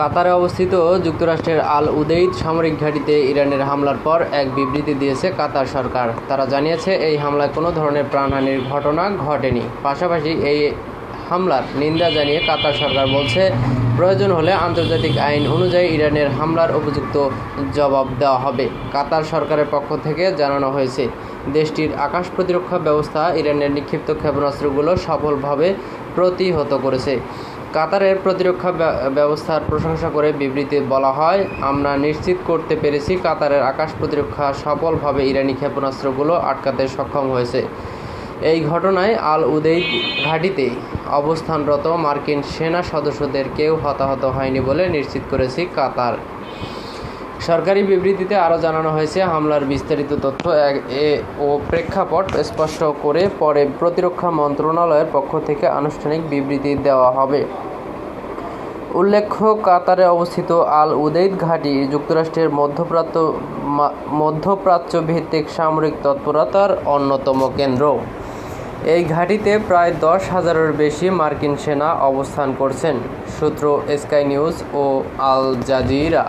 কাতারে অবস্থিত যুক্তরাষ্ট্রের আল উদেইদ সামরিক ঘাঁটিতে ইরানের হামলার পর এক বিবৃতি দিয়েছে কাতার সরকার। তারা জানিয়েছে, এই হামলায় কোনো ধরনের প্রাণহানির ঘটনা ঘটেনি। পাশাপাশি এই হামলার নিন্দা জানিয়ে কাতার সরকার বলছে, প্রয়োজন হলে আন্তর্জাতিক আইন অনুযায়ী ইরানের হামলার উপযুক্ত জবাব দেওয়া হবে। কাতার সরকারের পক্ষ থেকে জানানো হয়েছে, দেশটির আকাশ প্রতিরক্ষা ব্যবস্থা ইরানের নিক্ষিপ্ত ক্ষেপণাস্ত্রগুলো সফলভাবে প্রতিহত করেছে। কাতারের প্রতিরক্ষা ব্যবস্থার প্রশংসা করে বিবৃতিতে বলা হয়, আমরা নিশ্চিত করতে পেরেছি কাতারের আকাশ প্রতিরক্ষা সফলভাবে ইরানি ক্ষেপণাস্ত্রগুলো আটকাতে সক্ষম হয়েছে। এই ঘটনায় আল উদেইদ ঘাটিতে অবস্থানরত মার্কিন সেনা সদস্যদের কেউ হতাহত হয়নি বলে নিশ্চিত করেছে কাতার। সরকারি বিবৃতিতে আরও জানানো হয়েছে, হামলার বিস্তারিত তথ্য ও প্রেক্ষাপট স্পষ্ট করে পরে প্রতিরক্ষা মন্ত্রণালয়ের পক্ষ থেকে আনুষ্ঠানিক বিবৃতি দেওয়া হবে। উল্লেখ্য, কাতারে অবস্থিত আল উদেইদ ঘাঁটি যুক্তরাষ্ট্রের মধ্যপ্রাচ্য মধ্যপ্রাচ্য ভিত্তিক সামরিক তৎপরতার অন্যতম কেন্দ্র। এই ঘাঁটিতে প্রায় দশ হাজারের বেশি মার্কিন সেনা অবস্থান করছেন, সূত্র স্কাই নিউজ ও আল জাজিরা।